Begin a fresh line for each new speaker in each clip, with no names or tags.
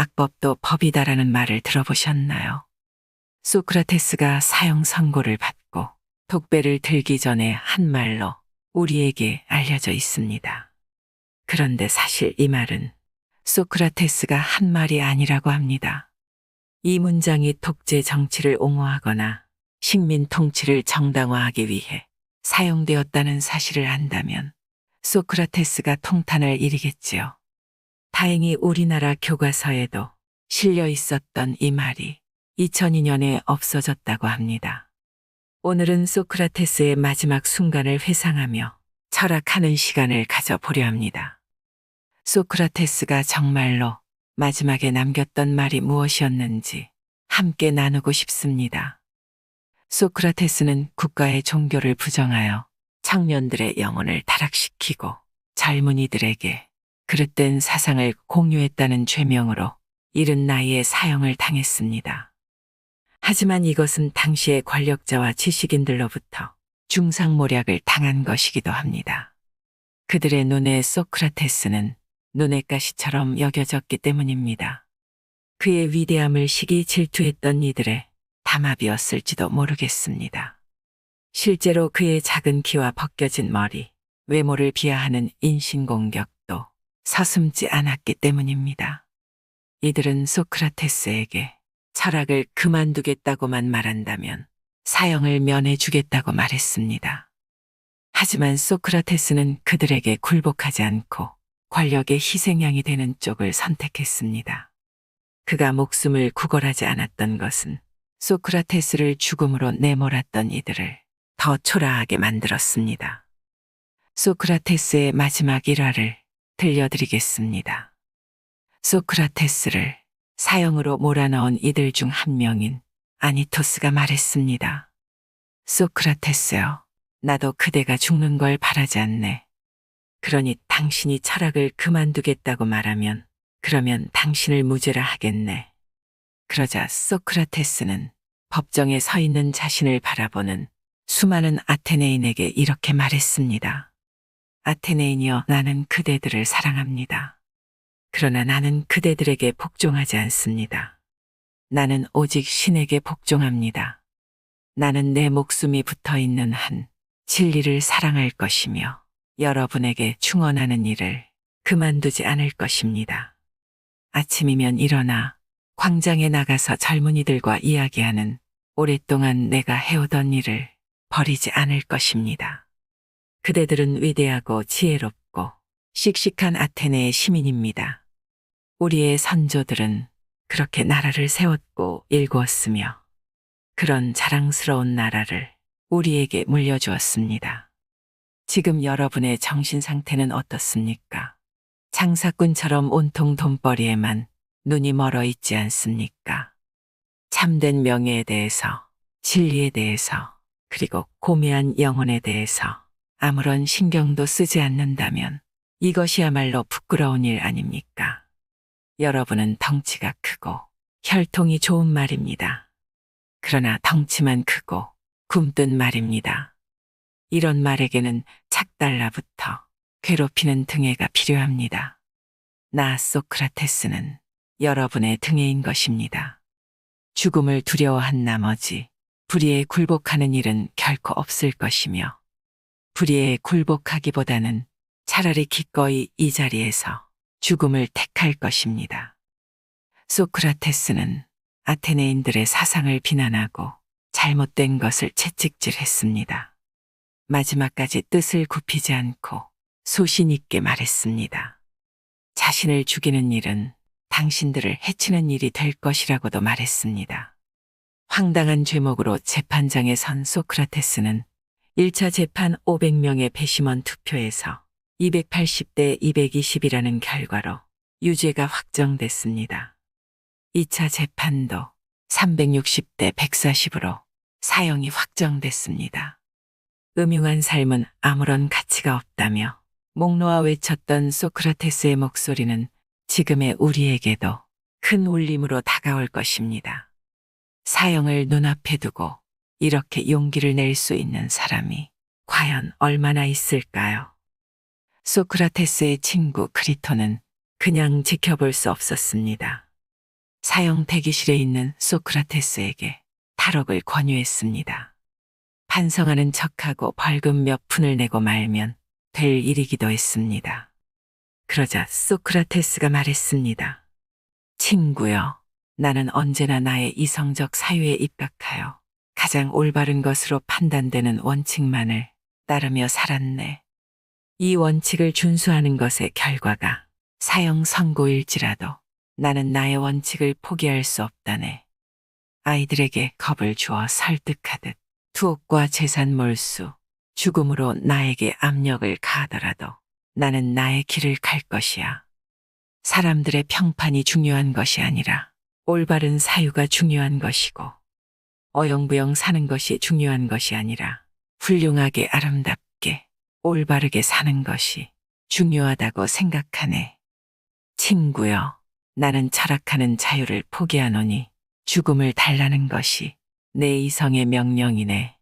악법도 법이다라는 말을 들어보셨나요? 소크라테스가 사형 선고를 받고 독배를 들기 전에 한 말로 우리에게 알려져 있습니다. 그런데 사실 이 말은 소크라테스가 한 말이 아니라고 합니다. 이 문장이 독재 정치를 옹호하거나 식민 통치를 정당화하기 위해 사용되었다는 사실을 안다면 소크라테스가 통탄할 일이겠지요. 다행히 우리나라 교과서에도 실려 있었던 이 말이 2002년에 없어졌다고 합니다. 오늘은 소크라테스의 마지막 순간을 회상하며 철학하는 시간을 가져보려 합니다. 소크라테스가 정말로 마지막에 남겼던 말이 무엇이었는지 함께 나누고 싶습니다. 소크라테스는 국가의 종교를 부정하여 청년들의 영혼을 타락시키고 젊은이들에게 그릇된 사상을 공유했다는 죄명으로 이른 나이에 사형을 당했습니다. 하지만 이것은 당시의 권력자와 지식인들로부터 중상모략을 당한 것이기도 합니다. 그들의 눈에 소크라테스는 눈의 가시처럼 여겨졌기 때문입니다. 그의 위대함을 시기 질투했던 이들의 담합이었을지도 모르겠습니다. 실제로 그의 작은 키와 벗겨진 머리, 외모를 비하하는 인신공격도 서슴지 않았기 때문입니다. 이들은 소크라테스에게 철학을 그만두겠다고만 말한다면 사형을 면해 주겠다고 말했습니다. 하지만 소크라테스는 그들에게 굴복하지 않고 권력의 희생양이 되는 쪽을 선택했습니다. 그가 목숨을 구걸하지 않았던 것은 소크라테스를 죽음으로 내몰았던 이들을 더 초라하게 만들었습니다. 소크라테스의 마지막 일화를 들려드리겠습니다. 소크라테스를 사형으로 몰아넣은 이들 중 한 명인 아니토스가 말했습니다. 소크라테스요. 나도 그대가 죽는 걸 바라지 않네. 그러니 당신이 철학을 그만두겠다고 말하면 그러면 당신을 무죄라 하겠네. 그러자 소크라테스는 법정에 서 있는 자신을 바라보는 수많은 아테네인에게 이렇게 말했습니다. 아테네인이여 나는 그대들을 사랑합니다. 그러나 나는 그대들에게 복종하지 않습니다. 나는 오직 신에게 복종합니다. 나는 내 목숨이 붙어 있는 한 진리를 사랑할 것이며 여러분에게 충원하는 일을 그만두지 않을 것입니다. 아침이면 일어나 광장에 나가서 젊은이들과 이야기하는 오랫동안 내가 해오던 일을 버리지 않을 것입니다. 그대들은 위대하고 지혜롭고 씩씩한 아테네의 시민입니다. 우리의 선조들은 그렇게 나라를 세웠고 일구었으며 그런 자랑스러운 나라를 우리에게 물려주었습니다. 지금 여러분의 정신 상태는 어떻습니까? 장사꾼처럼 온통 돈벌이에만 눈이 멀어 있지 않습니까? 참된 명예에 대해서, 진리에 대해서, 그리고 고매한 영혼에 대해서 아무런 신경도 쓰지 않는다면 이것이야말로 부끄러운 일 아닙니까? 여러분은 덩치가 크고 혈통이 좋은 말입니다. 그러나 덩치만 크고 굼뜬 말입니다. 이런 말에게는 착달라부터 괴롭히는 등해가 필요합니다. 나 소크라테스는 여러분의 등해인 것입니다. 죽음을 두려워한 나머지 불의에 굴복하는 일은 결코 없을 것이며 불의에 굴복하기보다는 차라리 기꺼이 이 자리에서 죽음을 택할 것입니다. 소크라테스는 아테네인들의 사상을 비난하고 잘못된 것을 채찍질했습니다. 마지막까지 뜻을 굽히지 않고 소신 있게 말했습니다. 자신을 죽이는 일은 당신들을 해치는 일이 될 것이라고도 말했습니다. 황당한 죄목으로 재판장에 선 소크라테스는 1차 재판 500명의 배심원 투표에서 280대 220이라는 결과로 유죄가 확정됐습니다. 2차 재판도 360대 140으로 사형이 확정됐습니다. 음흉한 삶은 아무런 가치가 없다며 목 놓아 외쳤던 소크라테스의 목소리는 지금의 우리에게도 큰 울림으로 다가올 것입니다. 사형을 눈앞에 두고 이렇게 용기를 낼 수 있는 사람이 과연 얼마나 있을까요? 소크라테스의 친구 크리토는 그냥 지켜볼 수 없었습니다. 사형 대기실에 있는 소크라테스에게 탈옥을 권유했습니다. 반성하는 척하고 벌금 몇 푼을 내고 말면 될 일이기도 했습니다. 그러자 소크라테스가 말했습니다. 친구여, 나는 언제나 나의 이성적 사유에 입각하여 가장 올바른 것으로 판단되는 원칙만을 따르며 살았네. 이 원칙을 준수하는 것의 결과가 사형 선고일지라도 나는 나의 원칙을 포기할 수 없다네. 아이들에게 겁을 주어 설득하듯 투옥과 재산 몰수, 죽음으로 나에게 압력을 가하더라도 나는 나의 길을 갈 것이야. 사람들의 평판이 중요한 것이 아니라 올바른 사유가 중요한 것이고 어영부영 사는 것이 중요한 것이 아니라 훌륭하게 아름답게 올바르게 사는 것이 중요하다고 생각하네. 친구여, 나는 철학하는 자유를 포기하노니 죽음을 달라는 것이 내 이성의 명령이네.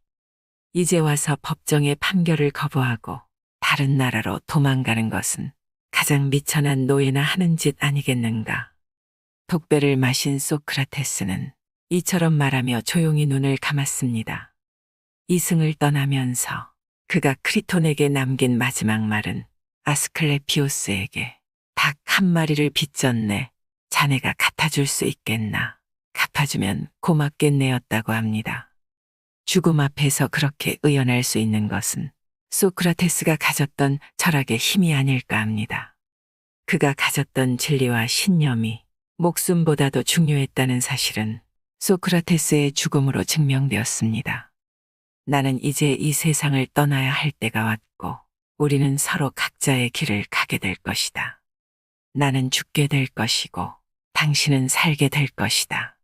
이제 와서 법정의 판결을 거부하고 다른 나라로 도망가는 것은 가장 미천한 노예나 하는 짓 아니겠는가. 독배를 마신 소크라테스는 이처럼 말하며 조용히 눈을 감았습니다. 이승을 떠나면서 그가 크리톤에게 남긴 마지막 말은 아스클레피오스에게 닭 한 마리를 빚졌네. 자네가 갚아줄 수 있겠나. 갚아주면 고맙겠네였다고 합니다. 죽음 앞에서 그렇게 의연할 수 있는 것은 소크라테스가 가졌던 철학의 힘이 아닐까 합니다. 그가 가졌던 진리와 신념이 목숨보다도 중요했다는 사실은 소크라테스의 죽음으로 증명되었습니다. 나는 이제 이 세상을 떠나야 할 때가 왔고 우리는 서로 각자의 길을 가게 될 것이다. 나는 죽게 될 것이고 당신은 살게 될 것이다.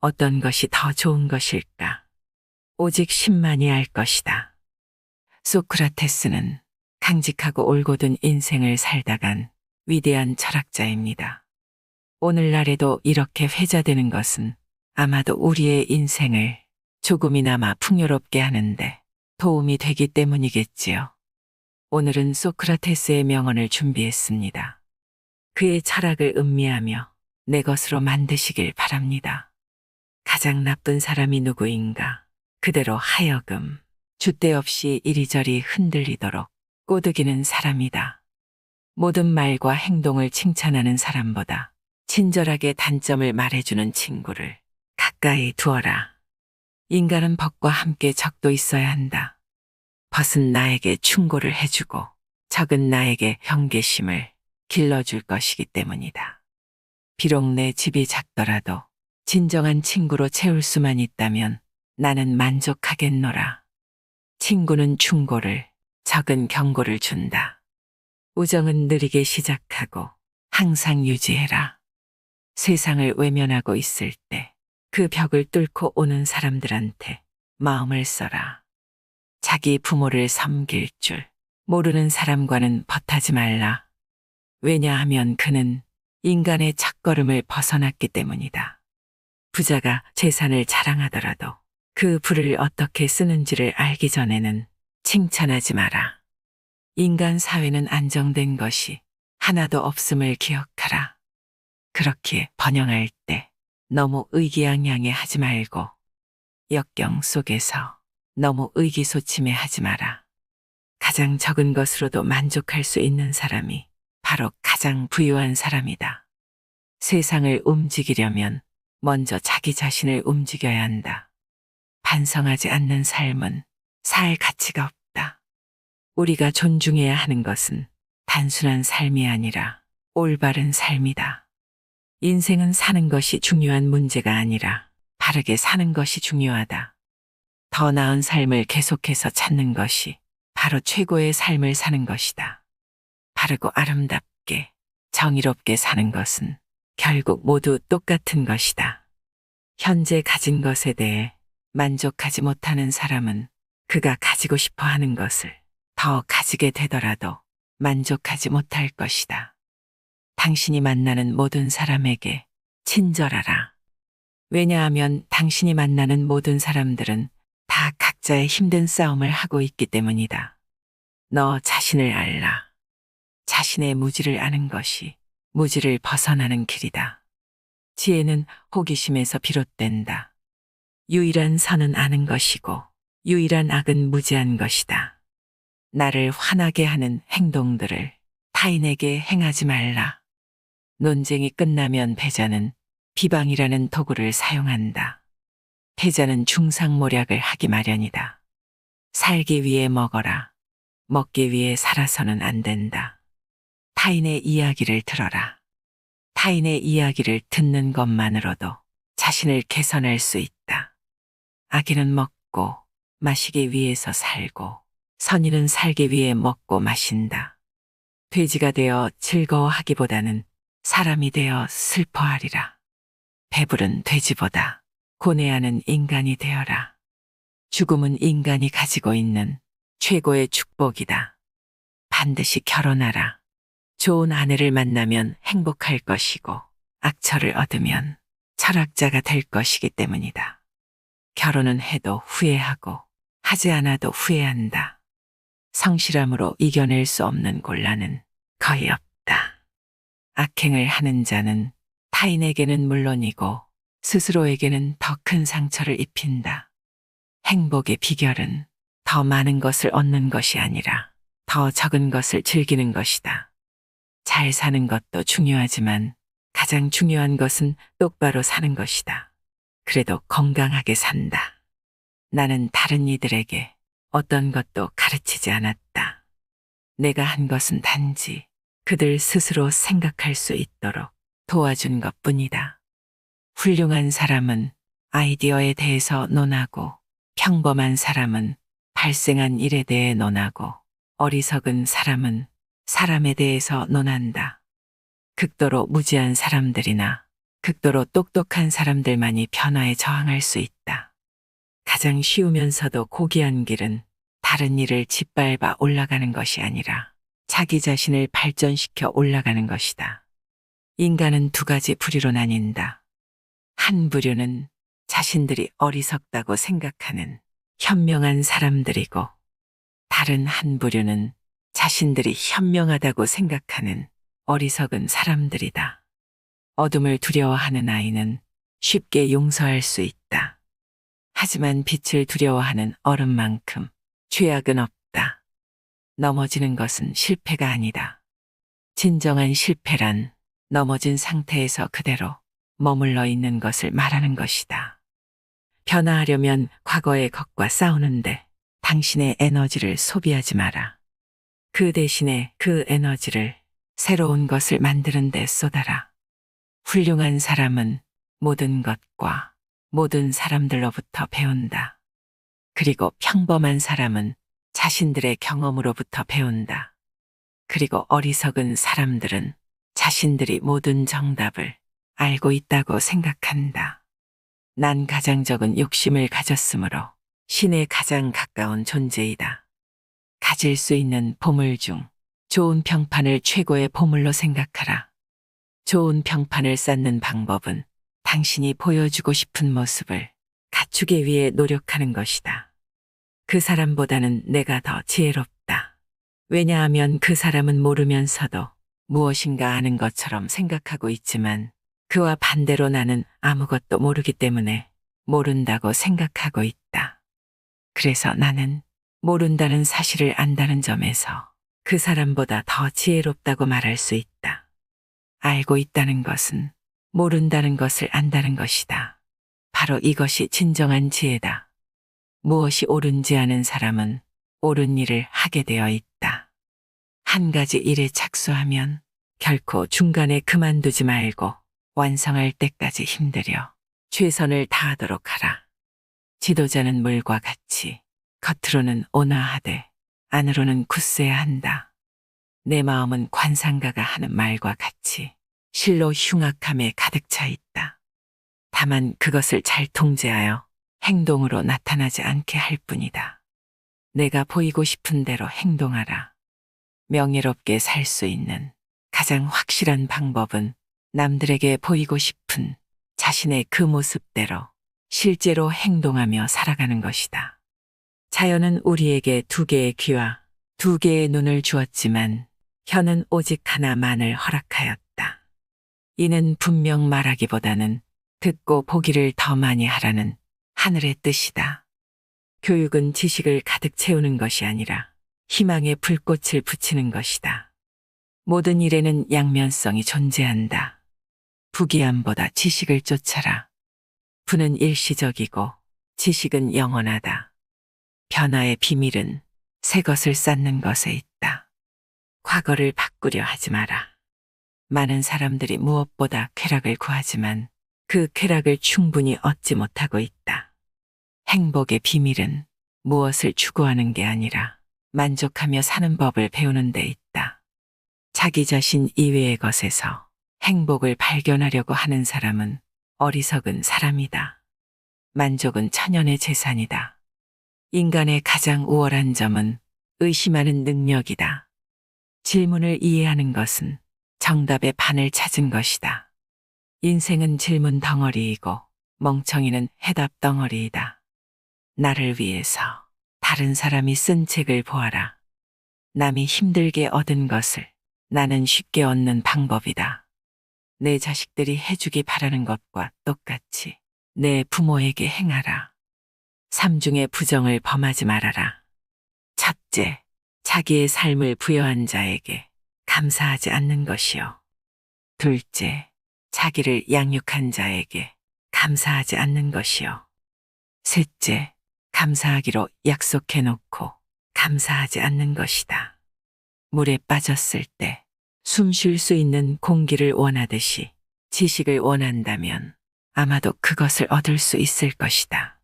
어떤 것이 더 좋은 것일까? 오직 신만이 알 것이다. 소크라테스는 강직하고 올곧은 인생을 살다간 위대한 철학자입니다. 오늘날에도 이렇게 회자되는 것은 아마도 우리의 인생을 조금이나마 풍요롭게 하는데 도움이 되기 때문이겠지요. 오늘은 소크라테스의 명언을 준비했습니다. 그의 철학을 음미하며 내 것으로 만드시길 바랍니다. 가장 나쁜 사람이 누구인가? 그대로 하여금 줏대 없이 이리저리 흔들리도록 꼬드기는 사람이다. 모든 말과 행동을 칭찬하는 사람보다 친절하게 단점을 말해주는 친구를 가까이 두어라. 인간은 벗과 함께 적도 있어야 한다. 벗은 나에게 충고를 해주고 적은 나에게 경계심을 길러줄 것이기 때문이다. 비록 내 집이 작더라도 진정한 친구로 채울 수만 있다면 나는 만족하겠노라. 친구는 충고를, 적은 경고를 준다. 우정은 느리게 시작하고 항상 유지해라. 세상을 외면하고 있을 때 그 벽을 뚫고 오는 사람들한테 마음을 써라. 자기 부모를 섬길 줄 모르는 사람과는 벗하지 말라. 왜냐하면 그는 인간의 첫걸음을 벗어났기 때문이다. 부자가 재산을 자랑하더라도 그 부를 어떻게 쓰는지를 알기 전에는 칭찬하지 마라. 인간 사회는 안정된 것이 하나도 없음을 기억하라. 그렇게 번영할 때 너무 의기양양해 하지 말고 역경 속에서 너무 의기소침해 하지 마라. 가장 적은 것으로도 만족할 수 있는 사람이 바로 가장 부유한 사람이다. 세상을 움직이려면 먼저 자기 자신을 움직여야 한다. 반성하지 않는 삶은 살 가치가 없다. 우리가 존중해야 하는 것은 단순한 삶이 아니라 올바른 삶이다. 인생은 사는 것이 중요한 문제가 아니라 바르게 사는 것이 중요하다. 더 나은 삶을 계속해서 찾는 것이 바로 최고의 삶을 사는 것이다. 바르고 아름답게 정의롭게 사는 것은 결국 모두 똑같은 것이다. 현재 가진 것에 대해 만족하지 못하는 사람은 그가 가지고 싶어 하는 것을 더 가지게 되더라도 만족하지 못할 것이다. 당신이 만나는 모든 사람에게 친절하라. 왜냐하면 당신이 만나는 모든 사람들은 다 각자의 힘든 싸움을 하고 있기 때문이다. 너 자신을 알라. 자신의 무지를 아는 것이 무지를 벗어나는 길이다. 지혜는 호기심에서 비롯된다. 유일한 선은 아는 것이고 유일한 악은 무지한 것이다. 나를 화나게 하는 행동들을 타인에게 행하지 말라. 논쟁이 끝나면 패자는 비방이라는 도구를 사용한다. 패자는 중상모략을 하기 마련이다. 살기 위해 먹어라. 먹기 위해 살아서는 안 된다. 타인의 이야기를 들어라. 타인의 이야기를 듣는 것만으로도 자신을 개선할 수 있다. 아기는 먹고 마시기 위해서 살고 선인은 살기 위해 먹고 마신다. 돼지가 되어 즐거워하기보다는 사람이 되어 슬퍼하리라. 배부른 돼지보다 고뇌하는 인간이 되어라. 죽음은 인간이 가지고 있는 최고의 축복이다. 반드시 결혼하라. 좋은 아내를 만나면 행복할 것이고 악처를 얻으면 철학자가 될 것이기 때문이다. 결혼은 해도 후회하고 하지 않아도 후회한다. 성실함으로 이겨낼 수 없는 곤란은 거의 없다. 악행을 하는 자는 타인에게는 물론이고 스스로에게는 더 큰 상처를 입힌다. 행복의 비결은 더 많은 것을 얻는 것이 아니라 더 적은 것을 즐기는 것이다. 잘 사는 것도 중요하지만 가장 중요한 것은 똑바로 사는 것이다. 그래도 건강하게 산다. 나는 다른 이들에게 어떤 것도 가르치지 않았다. 내가 한 것은 단지 그들 스스로 생각할 수 있도록 도와준 것 뿐이다. 훌륭한 사람은 아이디어에 대해서 논하고 평범한 사람은 발생한 일에 대해 논하고 어리석은 사람은 사람에 대해서 논한다. 극도로 무지한 사람들이나 극도로 똑똑한 사람들만이 변화에 저항할 수 있다. 가장 쉬우면서도 고귀한 길은 다른 일을 짓밟아 올라가는 것이 아니라 자기 자신을 발전시켜 올라가는 것이다. 인간은 두 가지 부류로 나뉜다. 한 부류는 자신들이 어리석다고 생각하는 현명한 사람들이고 다른 한 부류는 자신들이 현명하다고 생각하는 어리석은 사람들이다. 어둠을 두려워하는 아이는 쉽게 용서할 수 있다. 하지만 빛을 두려워하는 어른만큼 죄악은 없다. 넘어지는 것은 실패가 아니다. 진정한 실패란 넘어진 상태에서 그대로 머물러 있는 것을 말하는 것이다. 변화하려면 과거의 것과 싸우는데 당신의 에너지를 소비하지 마라. 그 대신에 그 에너지를 새로운 것을 만드는 데 쏟아라. 훌륭한 사람은 모든 것과 모든 사람들로부터 배운다. 그리고 평범한 사람은 자신들의 경험으로부터 배운다. 그리고 어리석은 사람들은 자신들이 모든 정답을 알고 있다고 생각한다. 난 가장 적은 욕심을 가졌으므로 신에 가장 가까운 존재이다. 가질 수 있는 보물 중 좋은 평판을 최고의 보물로 생각하라. 좋은 평판을 쌓는 방법은 당신이 보여주고 싶은 모습을 갖추기 위해 노력하는 것이다. 그 사람보다는 내가 더 지혜롭다. 왜냐하면 그 사람은 모르면서도 무엇인가 아는 것처럼 생각하고 있지만 그와 반대로 나는 아무것도 모르기 때문에 모른다고 생각하고 있다. 그래서 나는 모른다는 사실을 안다는 점에서 그 사람보다 더 지혜롭다고 말할 수 있다. 알고 있다는 것은 모른다는 것을 안다는 것이다. 바로 이것이 진정한 지혜다. 무엇이 옳은지 아는 사람은 옳은 일을 하게 되어 있다. 한 가지 일에 착수하면 결코 중간에 그만두지 말고 완성할 때까지 힘들여 최선을 다하도록 하라. 지도자는 물과 같이 겉으로는 온화하되 안으로는 굳세야 한다. 내 마음은 관상가가 하는 말과 같이 실로 흉악함에 가득 차 있다. 다만 그것을 잘 통제하여 행동으로 나타나지 않게 할 뿐이다. 내가 보이고 싶은 대로 행동하라. 명예롭게 살 수 있는 가장 확실한 방법은 남들에게 보이고 싶은 자신의 그 모습대로 실제로 행동하며 살아가는 것이다. 자연은 우리에게 두 개의 귀와 두 개의 눈을 주었지만 혀는 오직 하나만을 허락하였다. 이는 분명 말하기보다는 듣고 보기를 더 많이 하라는 하늘의 뜻이다. 교육은 지식을 가득 채우는 것이 아니라 희망의 불꽃을 붙이는 것이다. 모든 일에는 양면성이 존재한다. 부기함보다 지식을 쫓아라. 부는 일시적이고 지식은 영원하다. 변화의 비밀은 새 것을 쌓는 것에 있다. 과거를 바꾸려 하지 마라. 많은 사람들이 무엇보다 쾌락을 구하지만 그 쾌락을 충분히 얻지 못하고 있다. 행복의 비밀은 무엇을 추구하는 게 아니라 만족하며 사는 법을 배우는 데 있다. 자기 자신 이외의 것에서 행복을 발견하려고 하는 사람은 어리석은 사람이다. 만족은 천연의 재산이다. 인간의 가장 우월한 점은 의심하는 능력이다. 질문을 이해하는 것은 정답의 반을 찾은 것이다. 인생은 질문 덩어리이고 멍청이는 해답 덩어리이다. 나를 위해서 다른 사람이 쓴 책을 보아라. 남이 힘들게 얻은 것을 나는 쉽게 얻는 방법이다. 내 자식들이 해주기 바라는 것과 똑같이 내 부모에게 행하라. 삼중의 부정을 범하지 말아라. 첫째, 자기의 삶을 부여한 자에게 감사하지 않는 것이요. 둘째, 자기를 양육한 자에게 감사하지 않는 것이요. 셋째, 감사하기로 약속해 놓고 감사하지 않는 것이다. 물에 빠졌을 때 숨 쉴 수 있는 공기를 원하듯이 지식을 원한다면 아마도 그것을 얻을 수 있을 것이다.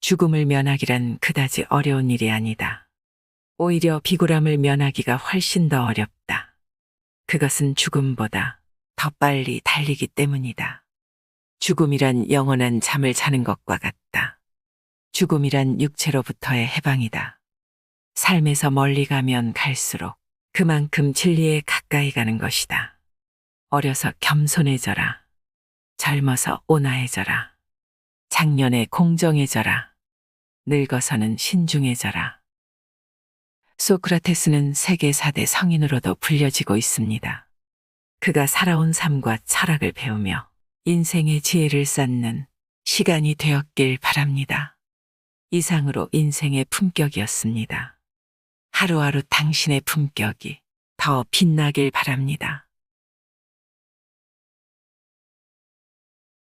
죽음을 면하기란 그다지 어려운 일이 아니다. 오히려 비굴함을 면하기가 훨씬 더 어렵다. 그것은 죽음보다 더 빨리 달리기 때문이다. 죽음이란 영원한 잠을 자는 것과 같다. 죽음이란 육체로부터의 해방이다. 삶에서 멀리 가면 갈수록 그만큼 진리에 가까이 가는 것이다. 어려서 겸손해져라. 젊어서 온화해져라. 작년에 공정해져라. 늙어서는 신중해져라. 소크라테스는 세계 4대 성인으로도 불려지고 있습니다. 그가 살아온 삶과 철학을 배우며 인생의 지혜를 쌓는 시간이 되었길 바랍니다. 이상으로 인생의 품격이었습니다. 하루하루 당신의 품격이 더 빛나길 바랍니다.